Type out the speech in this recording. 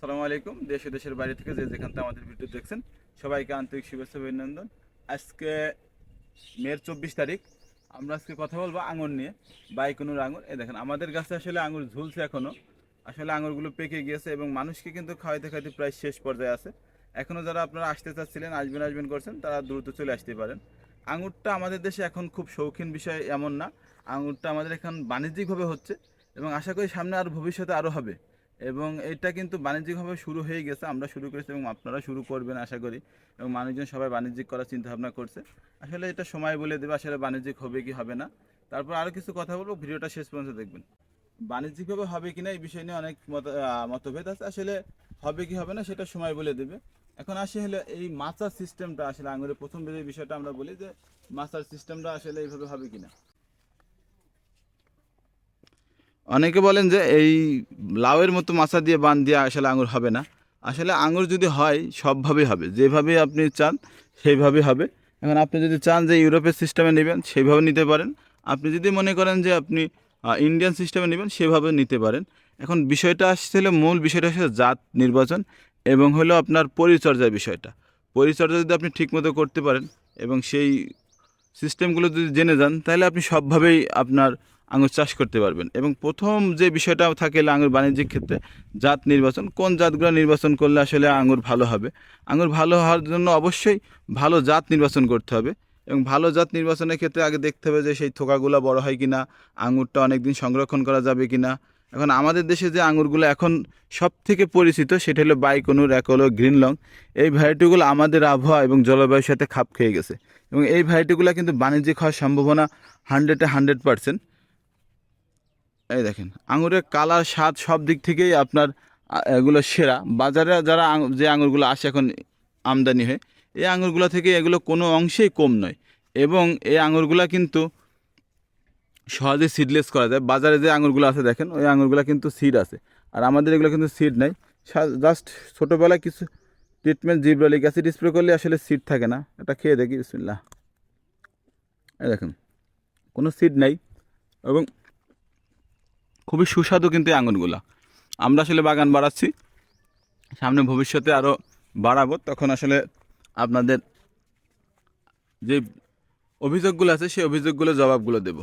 সালামু আলাইকুম। দেশ দেশের বাইরে থেকে যে যেখান থেকে আমাদের ভিডিও দেখছেন, সবাইকে আন্তরিক শুভেচ্ছা অভিনন্দন। আজকে মের চব্বিশ তারিখ। আমরা আজকে কথা বলব আঙুর নিয়ে, বাইকুনুর আঙুর। এ দেখেন, আমাদের গাছে আসলে আঙুর ঝুলছে এখনও আসলে আঙুরগুলো পেকে গিয়েছে এবং মানুষকে কিন্তু খাওয়াইতে খাইতে প্রায় শেষ পর্যায়ে আছে। এখনও যারা আপনারা আসতে চাচ্ছিলেন, আসবেন আসবেন করছেন, তারা দ্রুত চলে আসতে পারেন। আঙুরটা আমাদের দেশে এখন খুব শৌখিন বিষয় এমন না। আঙুরটা আমাদের এখন বাণিজ্যিকভাবে হচ্ছে এবং আশা করি সামনে আর ভবিষ্যতে আরও হবে। এবং এটা কিন্তু বাণিজ্যিকভাবে শুরু হয়ে গেছে, আমরা শুরু করেছি এবং আপনারা শুরু করবেন আশা করি। এবং মানুষজন সবাই বাণিজ্যিক করার চিন্তা ভাবনা করছে। আসলে এটা সময় বলে দেবে, আসলে বাণিজ্যিক হবে কি হবে না। তারপর আরও কিছু কথা বলব, ভিডিওটা শেষ পর্যন্ত দেখবেন। বাণিজ্যিকভাবে হবে কি না, এই বিষয় নিয়ে অনেক মত মতভেদ আছে। আসলে হবে কি হবে না, সেটা সময় বলে দেবে। এখন আসে হলে এই মাচার সিস্টেমটা আসলে আঙুরের প্রথম বিষয়টা আমরা বলি যে, মাচার সিস্টেমটা আসলে এইভাবে হবে কিনা অনেকে বলেন যে এই লাউয়ের মতো মাছা দিয়ে বান দিয়ে আসলে আঙুর হবে না। আসলে আঙুর যদি হয়, সবভাবেই হবে। যেভাবে আপনি চান সেইভাবে হবে। এখন আপনি যদি চান যে ইউরোপের সিস্টেমে নেবেন সেইভাবে নিতে পারেন। আপনি যদি মনে করেন যে আপনি ইন্ডিয়ান সিস্টেমে নেবেন সেভাবে নিতে পারেন। এখন বিষয়টা আসছিল মূল বিষয়টা হচ্ছে জাত নির্বাচন এবং হলো আপনার পরিচর্যার বিষয়টা। পরিচর্যা যদি আপনি ঠিকমতো করতে পারেন এবং সেই সিস্টেমগুলো যদি জেনে যান, তাহলে আপনি সবভাবেই আপনার আঙুর চাষ করতে পারবেন। এবং প্রথম যে বিষয়টা থাকে আঙুর বাণিজ্যিক ক্ষেত্রে, জাত নির্বাচন, কোন জাতগুলো নির্বাচন করলে আসলে আঙুর ভালো হবে? আঙুর ভালো হওয়ার জন্য অবশ্যই ভালো জাত নির্বাচন করতে হবে। এবং ভালো জাত নির্বাচনের ক্ষেত্রে আগে দেখতে হবে যে সেই থোকাগুলো বড় হয় কিনা, আঙুরটা অনেক দিন সংরক্ষণ করা যাবে কিনা এখন আমাদের দেশে যে আঙুরগুলো এখন সব থেকে পরিচিত, সেটা হলো বাইকনুর এক হলো গ্রিন লং এই ভ্যারাইটিগুলো আমাদের আবহাওয়া এবং জলবায়ুর সাথে খাপ খেয়ে গেছে। এবং এই ভ্যারাইটিগুলো কিন্তু বাণিজ্যিক হওয়ার সম্ভাবনা হান্ড্রেডে হান্ড্রেড পার্সেন্ট এই দেখেন আঙুরের কালার, স্বাদ সব দিক থেকেই আপনার এগুলো সেরা। বাজারে যারা যে আঙুরগুলো আসে এখন আমদানি হয়, এই আঙুরগুলো থেকে এগুলো কোনো অংশেই কম নয়। এবং এই আঙুরগুলো কিন্তু সহজে সিডলেস করা যায়। বাজারে যে আঙুরগুলো আছে দেখেন, ওই আঙুরগুলো কিন্তু সিড আছে। আর আমাদের এগুলো কিন্তু সিড নাই। জাস্ট ছোটোবেলায় কিছু ট্রিটমেন্ট জিব্রালিক অ্যাসিড স্প্রে করলে আসলে সিড থাকে না। এটা খেয়ে দেখি, বিসমিল্লাহ। এই দেখেন, কোনো সিড নাই এবং খুবই সুস্বাদু কিন্তু এই আঙুরগুলো। আমরা আসলে বাগান বাড়াচ্ছি। সামনে ভবিষ্যতে আরও বাড়াবো। তখন আসলে আপনাদের যে অভিযোগগুলো আছে, সেই অভিযোগগুলো, জবাবগুলো দেবো।